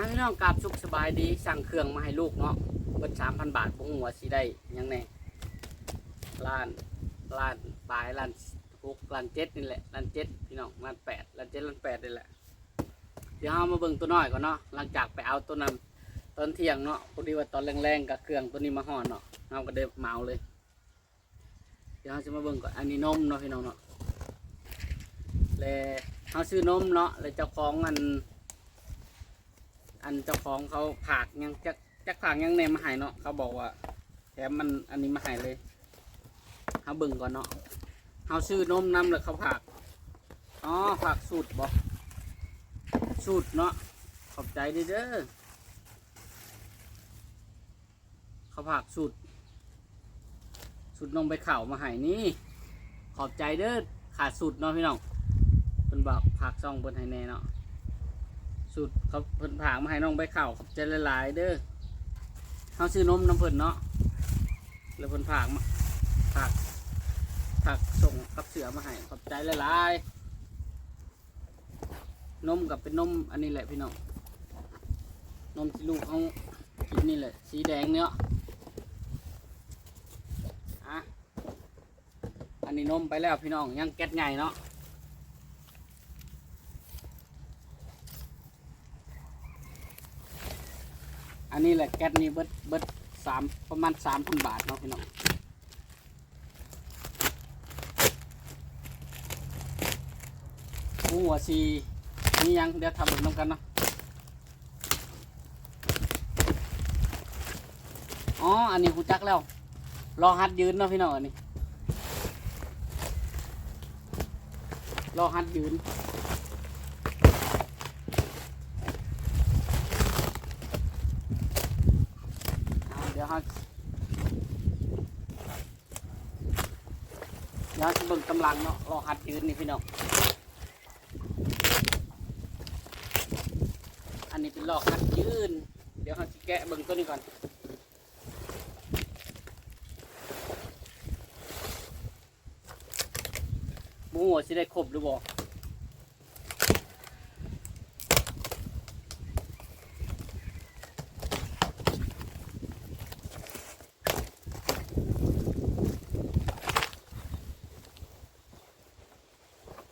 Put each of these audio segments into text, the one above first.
มาพี่น้องกราบสุขสบายดีสั่งเครื่องมาให้ลูกเนาะเบิดสามพันบาทพวกหัวสิได้ยังแน่ล้านล้านปลายล้านหกล้านเจ็ดนี่แหละล้านเจ็ดพี่น้องล้านแปดล้านเจ็ดล้านแปดนี่แหละเดี๋ยวเรามาเบิ่งตัวน้อยก่อนเนาะหลังจากไปเอาตัวนั้นตอนเที่ยงเนาะพอดีว่าตอนแรงๆกับเครื่องตัวนี้มาห่อนเนาะเราก็ได้เมาเลย เดี๋ยวเราจะมาเบิ่งก่อนอันนี้นมเนาะพี่น้องเนาะแล้วเขาซื้อนมเนาะแล้วเจ้าของอัน อันเจ้าของเขาผากยังจักจักผากยังแนมมาให้เนาะเขาบอกว่าแถมมันอันนี้มาให้เลยเขาเบิ่งก่อนเนาะเขาซื้อนมน้ำแล้วเขาผากอ๋อผากสูตรบอกสูตรเนาะขอบใจเด้อเด้อเขาผากสูตรสูตรนมไปเข่ามาให้นี่ขอบใจเด้อขาดสูตรเนาะพี่น้องเป็นบอกผักซองเพิ่นให้แน่เนาะ สูตรเขาเพิ่นผางมาให้น้องใบข่าวขอบใจหลายๆเด้อเขาซื้อนมน้ำเพิ่นเนาะแล้วเพิ่นผางมาผักผักส่งกับเสือมาให้ขอบใจหลายๆนมกับเป็นนมอันนี้แหละพี่น้องนมที่ลูกเขากินนี่แหละ สีแดงเนาะอะอันนี้นมไปแล้วพี่น้องยังแก๊สใหญ่เนาะ นนี้แหละแก๊สนี่เบิดเบิดสามประมาณสามพันบาทเนาะพี่น้องหัวซีนี่ยังเดี๋ยวทำแบบน้ำกันเนาะอ๋อ อันนี้หูจักแล้ว รอฮัดยืนเนาะพี่น้องอันนี้ รอฮัดยืน เอาเดี๋ยวฮะเดี๋ยวจะเบิ่งกำลังเนาะรอหัดยืนนี่พี่น้อง อันนี้เป็นลอกหัดยืน เดี๋ยวเราจะแกะเบิ่งตัวนี้ก่อน หมูหัวสิได้ครบหรือบ่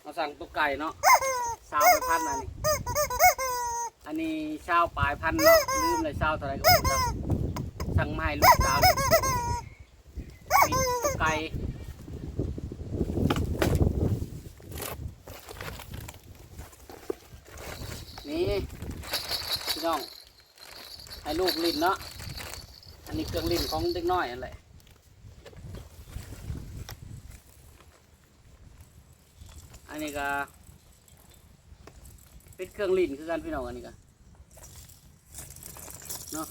เราสั่งตัว ไก่เนาะซาวไปพันอันนี้ อันนี้เช้าปลายพันเนาะลืมเลยเช้าเท่าไรก็ไม่รู้สั่งไม้ลูกสาวมีไก่นี่พี่น้องให้ลูกลิ้นเนาะอันนี้เครื่องลิ้นของเด็กน้อยนั่นแหละ อั นนี้ก็เป็นเครื่องลิ้นคือกันพี่น้องอันนี้ก็เนาะ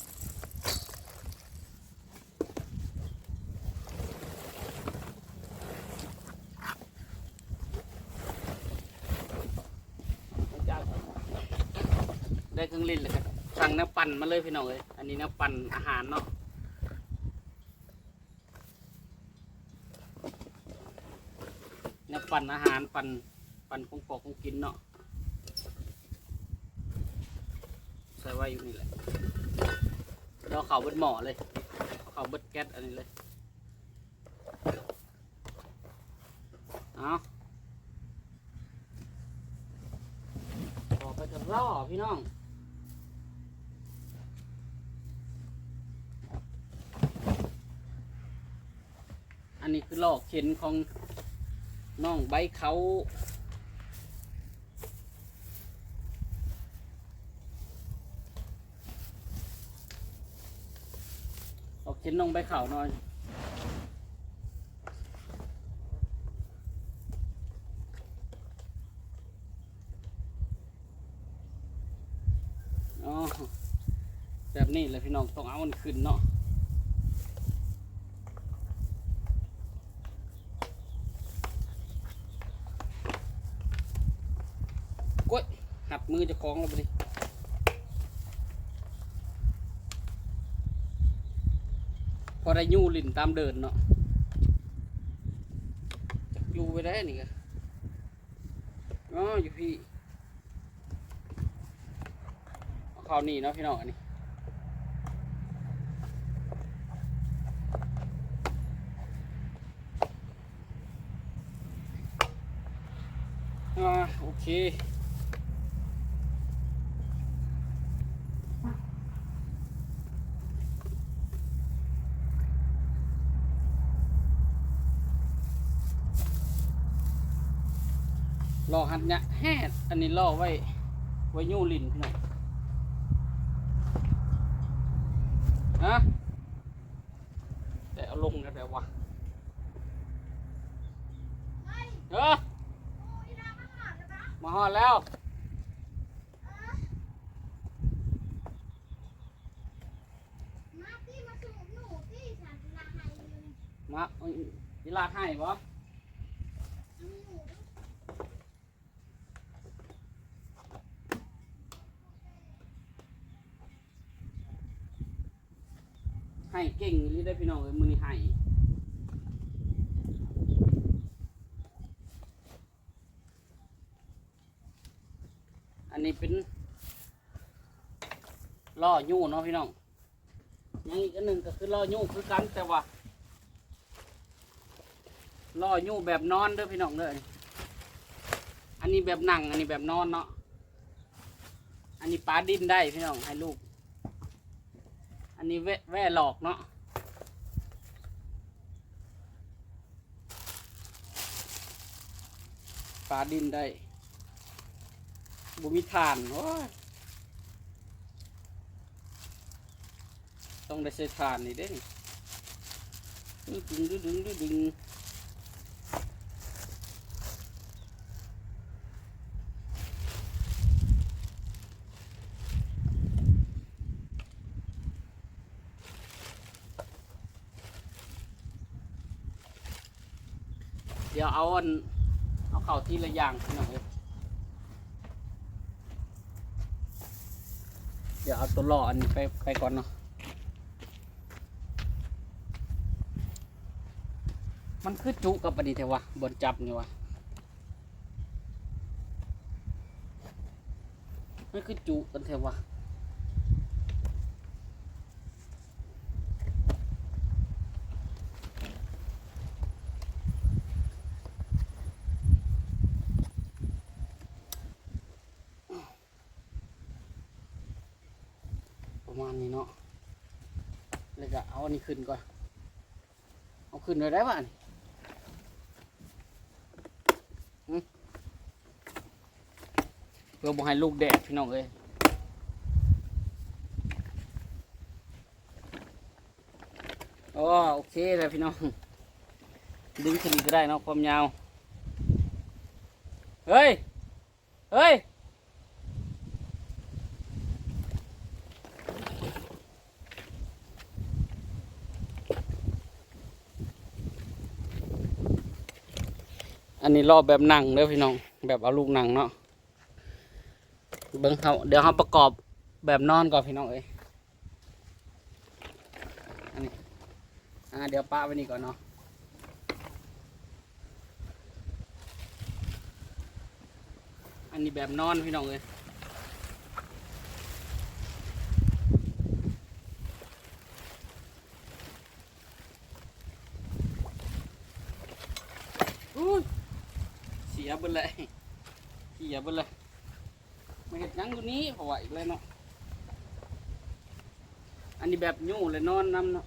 ได้เครื่องลิ้นเลยครับสั่งน้ำปั่นมาเลยพี่น้องเลยอันนี้น้ำปั่นอาหารเนาะนี่ยปั่นอาหารปั่น ปันของปอกของกินเนาะใส่ไว้อยู่นี่แหละเราเข่าเบิดหมอเลยเอาเขาเบิดแก๊สอันนี้เลยเอาต่อไปกับล่อพี่น้องอันนี้คือลอกเข็นของน้องใบเขา กเข็นน้องใบเขาหน่อยอ๋อแบบนี้เลยพี่น้องต้องเอามันขึ้นเนาะกล้วยหัดมือจะคล้องเราไปดิ พอได้ยูลินตามเดินเนาะจักยูไปได้นี่ก็อ๋ออยู่พี่คราวนี้เนาะพี่น้องอันนี้อ่โอเค รอหันเนี่ยแฮดอันนี้ล่อไว้ ไว้ยู่ลิ้นพี่น้องฮะแต่เอาลงกันแล้ววะเออมาหอดแล้วมาที่มาสูบหนูที่ฉันลาให้เลยมาเอาอีลากให้บ่ เอาหนู ให้เก่งนี่ได้พี่น้องเอ้ยมือนี้ให้อันนี้เป็นล่อยู่เนาะพี่น้องยังอีกอันหนึ่งก็คือล่อยู่คือกันแต่ว่าล่อยู่แบบนอนเด้อพี่น้องเด้ออันนี้แบบนั่งอันนี้แบบนอนเนาะอันนี้ปลาดินได้พี่น้องให้ลูก นนี้แว่แว่หลอกเนาะปลาดินได้บุมีฐานโอ้ยต้องได้ใช้ฐานนี่เด้นดึงดึงดึงดึง เอาอันเอาเข่าทีละอย่างพี่น้องเอ้ยเดี๋ยวเอาตัวล่ออันนี้ไปไปก่อนเนาะมันคือจุกับอันนี้แต่ว่าบนจับนี่วะมันคือจุกันเถอะวะมาณนี้เนาะแล้วก็เอาอันนี้ ขึ้นก่อนเอาขึ้นเลยได้ป่ะนี่เพื่อบ่ให้ลูกแดดพี่น้องเอ้ยโอ้โอเคเลยพี่น้อง ดึงขึ้นอีกก็ได้เนาะความยาว เฮ้ย เฮ้ย อันนี้รอบแบบหนังเด้อพี่น้อง แบบเอาลูกหนังเนาะเบิ้งเขาเดี๋ยวเขาประกอบแบบนอนก่อนพี่น้องเอ้ยอันนี้อ่าเดี๋ยวป้าไว้นี่ก่อนเนาะอันนี้แบบนอนพี่น้องเอ้ยอุ้ย เสี ยเบิดเลยเขียเบิดเลยมาเห็ดยังอยู่นี้เพราะว่าอีกเลยเนาะอันนี้แบบยู่เลยนอนน้ำเนาะ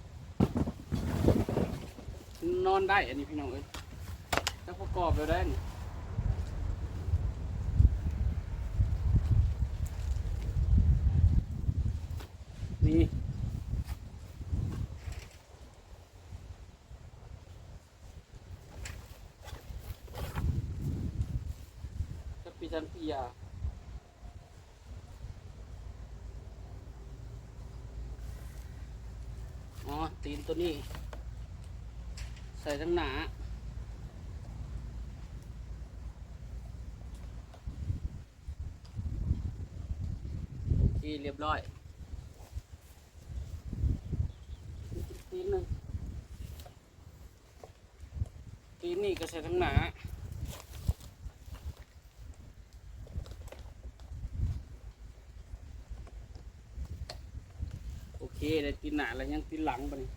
นอนได้อันนี้พี่น้องเอ้ยถ้าประกอบไปได้นี่จะปีจันปียาอ๋อ ตีนตัวนี้ ใส่ทั้งหนาโอเคเรียบร้อยตีนึงตีนี่ก็ใส่ทั้งหนาโอเคเลยตีหนาแล้วยังตีหลังปะนี่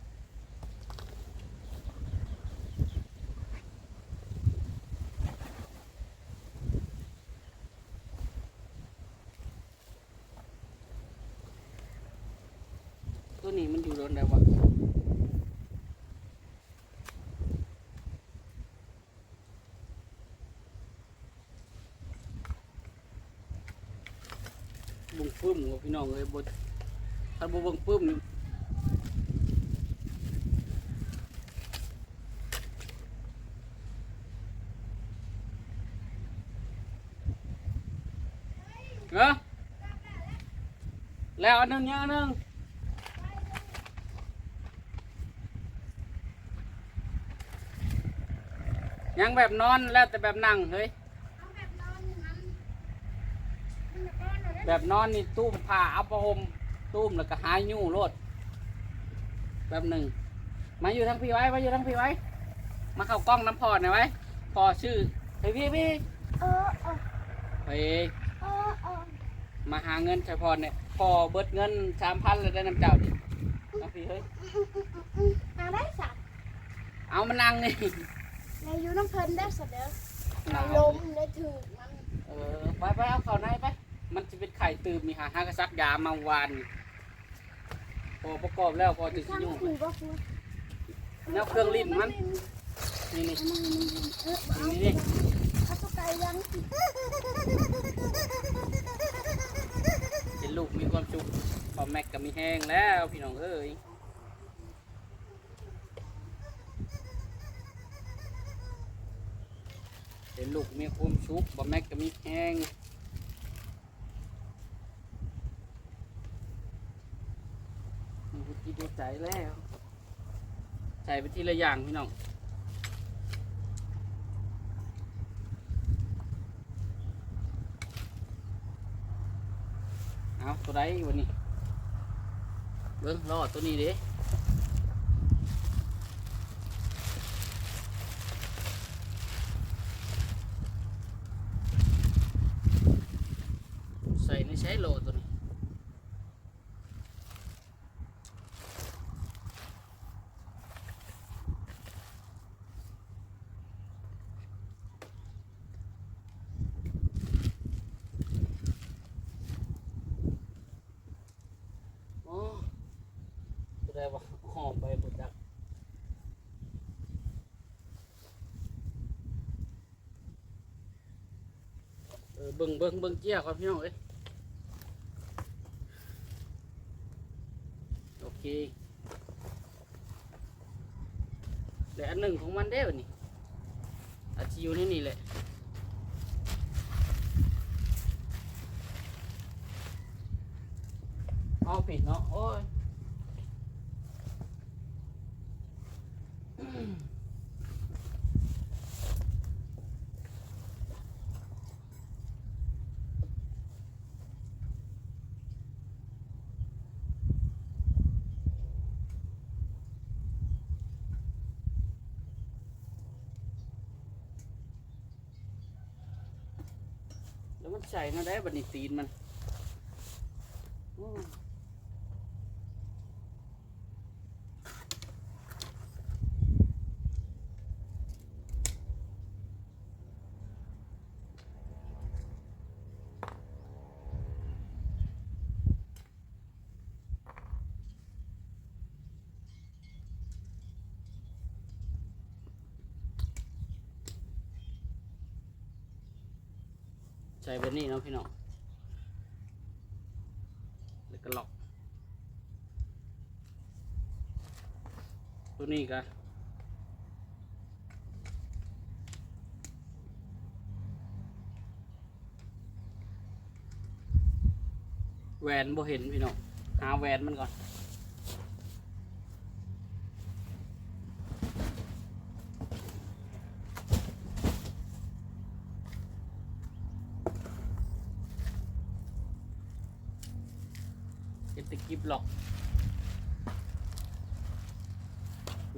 ตัวนี้มันอยู่โดนได้วะบุ้ง ปึ้มกับพี่น้องเลยบดถ้าบุ้งปึ้มนี่เออแล้วอันหนึงเนี่ยอันหนึงยังแบบนอนแล้วแต่แบบนั่งเฮ้ย เอาแบบนอนมันมันจะก้อนเลย แบบนอนนี่ตุ้มผ้าเอาประหมตุ้มแล้วก็หายยู่โลดแบบหนึ่งมาอยู่ทั้งพี่ไว้มาอยู่ทั้งพี่ไว้ มาเข้ากล้องน้ำพอหน่อยไว้พอชื่อเฮ้ยพี่พี่เออเออเฮ้ยเออเออมาหาเงินใช้พอเนี่ยพอเบิดเงินสามพันเลยได้น้ำเจ้าดิน้ำพี่เฮ้ยเอาได้สัตว์เอามานั่งนี่ในยูน้ำเพลินได้สัตว์เด้อในลมได้ถือมันเออไปไปเอาเข้าในไป มันจะเป็นไข่ตื่มมีหาห้ากระซักยามาวานพอประกอบแล้วพอถึงข้างยุ่งขู่ก็คือแนวเครื่องลิ้นมันนี่นี่เออเอานี่นี่เอาตัวไก่ยังเห็นลูกมีความสุขพอแม็กก็มีแห้งแล้วพี่น้องเอ้ยเห็นลูกมีความสุขพอแม็กก็มีแห้ง กินใจแล้วใส่ไปทีละอย่างพี่น้องเอาตัวใดวันนี้เบิ้งรอตัวนี้เด้ใส่ในใช้โหลตัวนี้ อ๋อตัวใดวะ หอมไปหมดจักเออเบิ่งเบิ่งเบิ่งเจี้ยก่อนพี่น้องเอ้ยโอเคเหลืออันหนึ่งของมันได้วะนี่อาจจะอยู่ในนี่แหละเอาผิดเนาะโอ้ย แล้วมันใส่มาได้บัดนี้ตีนมัน แบบนี้เนาะพี่น้องแล้วก็ล็อก ตัวนี้ก็แหวนบ่เห็นพี่น้องหาแหวนมันก่อน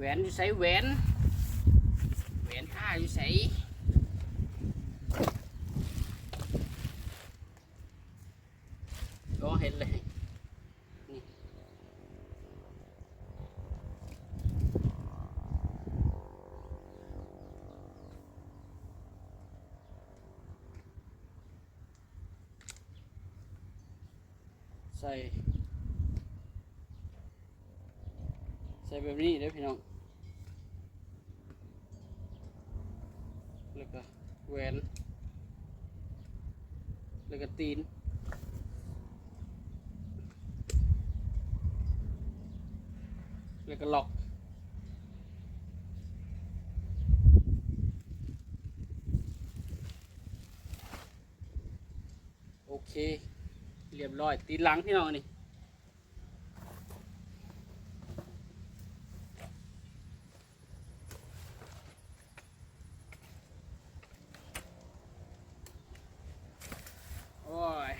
วนอยู่ใส่แหวนแหวนผ้าอยู่ใส่ก็เห็นเลยใส่ใส่แบบนี้เด้พี่น้อง แหวนแล้วก็ตีนแล้วก็ล็อกโอเค เรียบร้อย ตีนหลังพี่น้องนี่ โอ้ย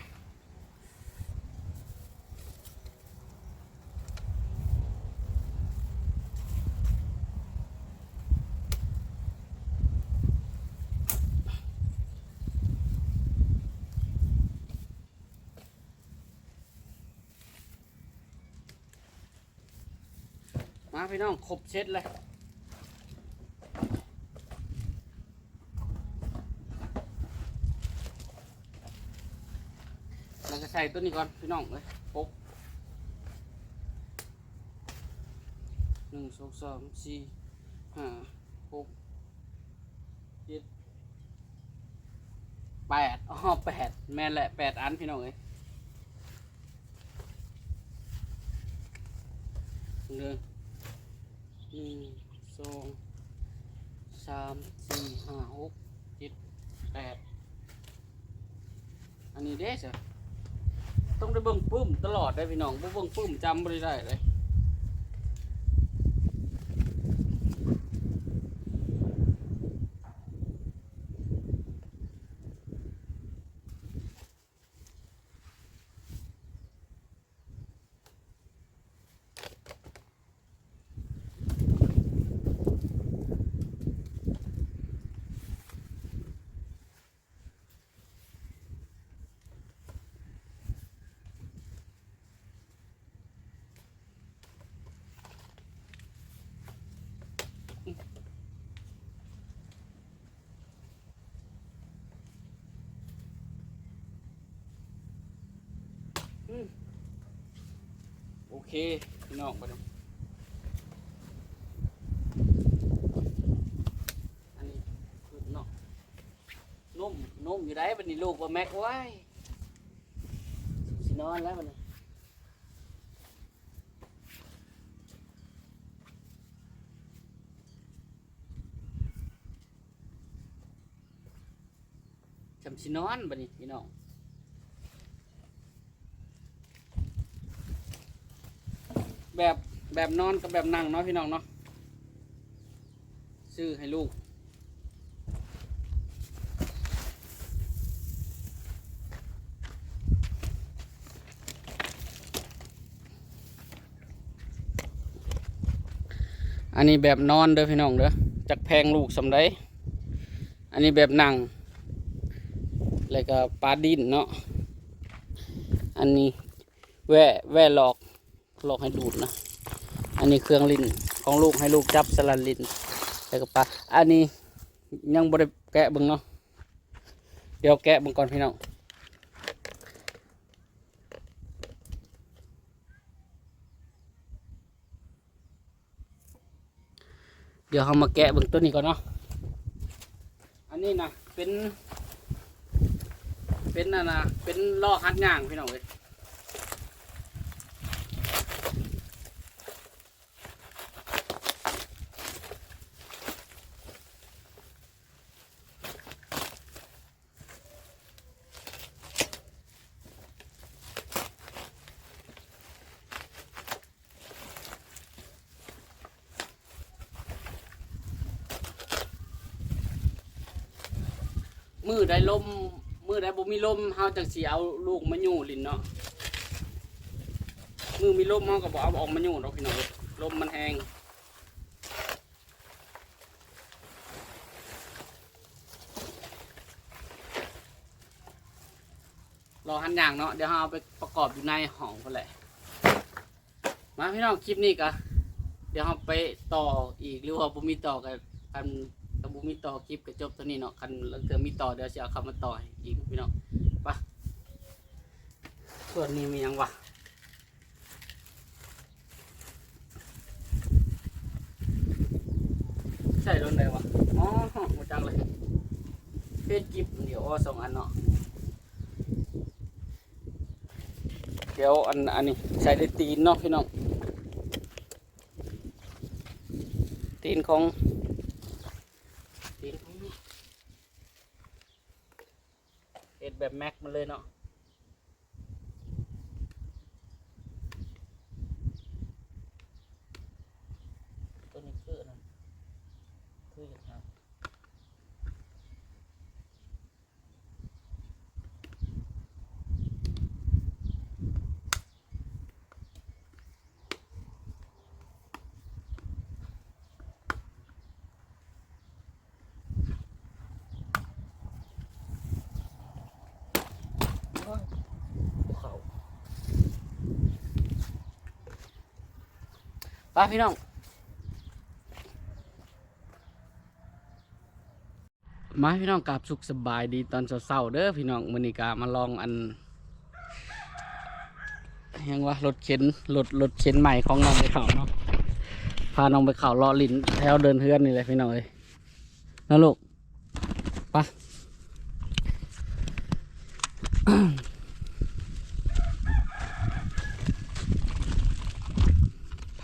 มา พี่น้องครบเช็ดเลยเราจะใส่ตัวนี้ก่อนพี่น้องเลยปุ๊บหนึ่งสองสามสี่ห้าหกเจ็ดแปดอ๋อแปดแม่นแหละแปดอันพี่น้องเลยหนึ่ง หนึ่งสองสามสี่ห้าหกเจ็ดแปดอันนี้เด้จ้ะต้องได้เบิ่งปุ้มตลอดได้พี่น้องบ่เบิ่งปุ้มจำบ่ได้ได้เลย พี่น้องไปดูอันนี้คือเนาะนุ่มนุ่มอยู่ได้บัดนี้ลูกว่าแม็กไว้สินอนแล้วบัดนี้จำสินอนบัดนี้พี่น้อง แบบแบบนอนกับแบบนั่งเนาะพี่น้องเนาะซื้อให้ลูก อันนี้แบบนอนเด้อพี่น้องเด้อจักแพงลูกสำไดอันนี้แบบนั่งแล้วก็ปลาดินเนาะ อันนี้แว่แว่หลอก ลอกให้ดูดนะ อันนี้เครื่องลิ้นของลูกให้ลูกจับสลัดลิ้นแล้วก็ปลาอันนี้ยังบริแกะบึงเนาะเดี๋ยวแกะบึงก่อนพี่น้องเดี๋ยวเรามาแกะบึงตัวนี้ก่อนเนาะอันนี้นะเป็น เป็นน่ะนะเป็นล้อคัดย่างพี่น้องเลย มือได้ลมมือได้บ่มีลมเฮาจังสิเอาลูกมาอยู่ลินเนาะมือมีลมเฮาก็บ่เอาออกมาอยู่ดอกพี่น้องลมมันแห้งรอหันอย่างเนาะเดี๋ยวเฮาเอาไปประกอบอยู่ในห้องพุ่นแหละมาพี่น้องคลิปนี้ก็เดี๋ยวเฮาไปต่ออีกหรือว่าบ่มีต่อกันกันับบูมีต่อคลิปก็จบตัวนี้เนาะคันแล้วเธอมีต่อเดี๋ยวจะเอาคำมาต่ออีกพี่น้องไปส่วนนี้มียังวะใช่รุ่นไหนวะอ๋อหมาจังเลยเพจกิบเดี๋ยวอ้อสองอันเนาะเดี๋ยวอันอันนี้ใช้ได้ตีนเนาะพี่น้องตีนของ แบบแม็กมันเลยเนาะตัวนี้คืออันนั้นคืออย่างนั้น ภูเขา ไปพี่น้อง มาพี่น้องกลับสุขสบายดีตอนเศร้าๆเด้อพี่น้องมือนีกามาลองอันยังว่ารถเข็นรถรถเข็นใหม่ของน้องไปเขาเนาะพาน้องไปเขาลอลินแถวเดินเฮือนนี่เลยพี่น้องเอ้ยนะลูกไป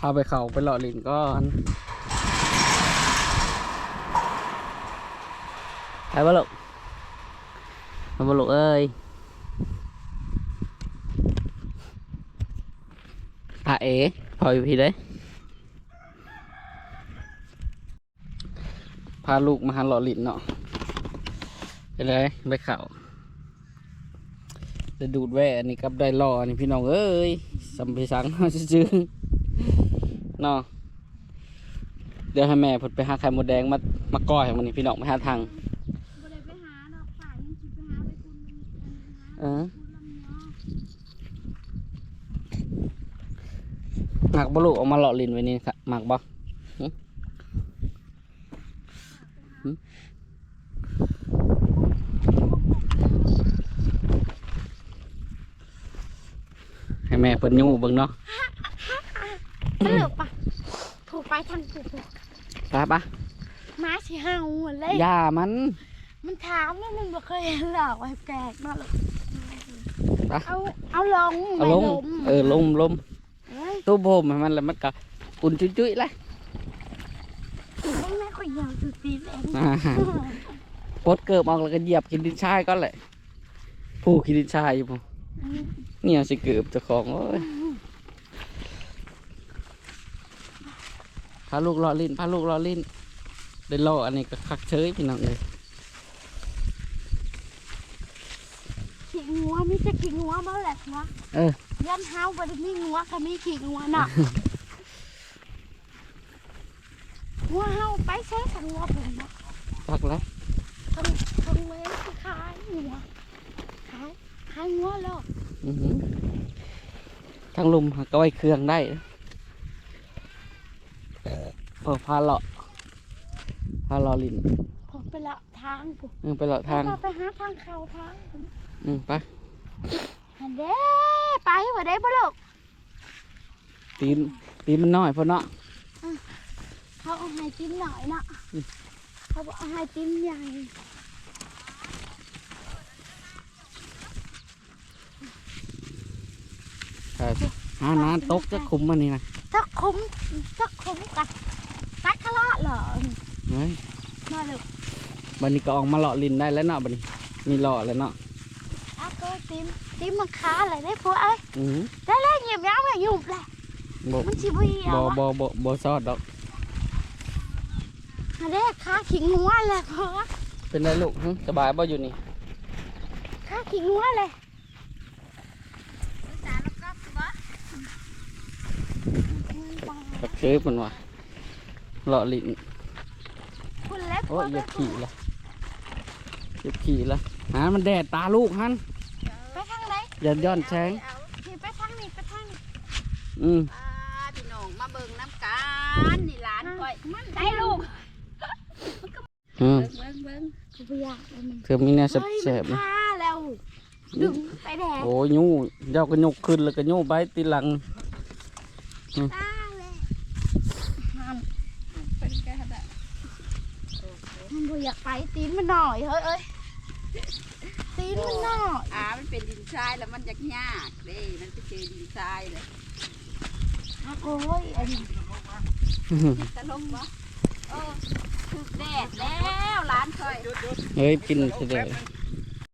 พาไปเขาไปหล่อลินก่อนไปบ่ลูกไปบ่ลูกเอ้ยอาเอ๋พออยู่พี่เด้ยพาลูกมาหาหล่อลินเนาะไปเลยไปเขาจะดูดแว่อันนี้กับได้หล่ออันนี้พี่น้องเอ้ยสัมผัสังซื้อๆ เนาะเดี๋ยวให้แม่เพดไปหาไข่มดแดงมามาก้อยให้มันนี่พี่น้องไปหาทางบ่ได้ไปหาดอกฝ่ายยังสิไปหาไปคุณมันมันหาเออคุณลำเนาะหมักบลูกออกมาหล่อลินไว้นี่ครับหมักบ่หึหึให้แม่เปิดยูเบิ่งเนาะตลกปะถูก ไปทางถูกไปปะม้าสิเห่าหมดเลยย่ามัน มันถามว่ามึงบ่เคยเห็นหรอกไอ้แปลกเนาะลูกไปเอาเอาลงเอาลงเออลมลมเอ้ยตู้โบมให้มันแล้วมันก็อุ่นจุ้ยๆเลยมึงไม่ค่อยยาวสุดตีนเองอ่าปลดเกิบออกแล้วก็เหยียบกินดินชายก็แหละผู้กินดินชายอยู่พอเนี่ยสิเกือบเจ้าของโอ้ยาลูกรอลิ้นพาลูกรอลิ้นได้รออันนี้ก็คักเฉยพี่น้องเลยขี้งัวมีแต่ขี้งัวบ่แหละวะเออยันเฮาบ่ได้มีงัวก็มีขี้งัวเนาะงัวเฮาไปใช้ทางงัวผมเนาะปักแล้วทางทางเว้นสิขายงัวขายขายงัวแล้วอือหือทางลุมก็ไว้เครื่องได้เออพาเลาะพาเลอลิ้นผมไปละทางผมเออไปเลาะทางไปหาทางเข้าทางผมอืมไปอันเด้ไปบ่ได้บ่ลูกตีนตีนมันน้อยพอเนาะเขาเอาให้จิ้มหน่อยเนาะอืมเขาบอกเอาให้จิ้มใหญ่หาน้าตกจะคุมมันนี่นะจักคุ้มจักคุ้มกัน ตักทะเลาะเหรอเฮ้ยมาลูกบันนี้ก็ออกมาเลาะลินได้แล้วเนาะบันนี้มีเลาะแล้วเนาะเอาตัวจิ้มจิ้มมันค้าอะไรได้พวกเอ้ยอือได้แล้วเหยียบย้ำอย่าหยุบเลยบ่มันชิบุยบ่เอาบ่บ่บ่ซอดดอกอันเด้ค้าขิงงัวเลยเพราะว่าเป็นไรลูกหึสบายบ่อยู่นี่ค้าขิงงัวเลยกับเชฟมันว่ะ เลาะลินคุณเล็กโอ้ยอย่าขี่ละอย่าขี่ละหามันแดดตาลูกฮันไปทางไหนอย่าย้อนแสงนี่ไปทางนี้ไปทางนี้อืมอ่าพี่น้องมาเบิ่งน้ำกันนี่หลานค่อยมันได้ลูกอืมเบิ่งเบิ่งกูไปอยากเลยมันเธอมีแนวเฮ้ยแสบๆมันนะฆ่าแล้วดึงไปแดดโอ้ยยูเจ้าก็ยกขึ้นแล้วก็ยูไปตีหลังตาเลย เป็นแก่แบบ มัน บ่อยากไปตีนมันหน่อยเฮ้ยเอ้ยตีนมันหน่อยอ่ามันเป็นดินทรายแล้วมันยากยากเด้มันไปเจอดินทรายเลยโอ้ยอันนี้ตะลงวะเออถึกแดดแล้วร้านคอยเฮ้ยกินเสด็จ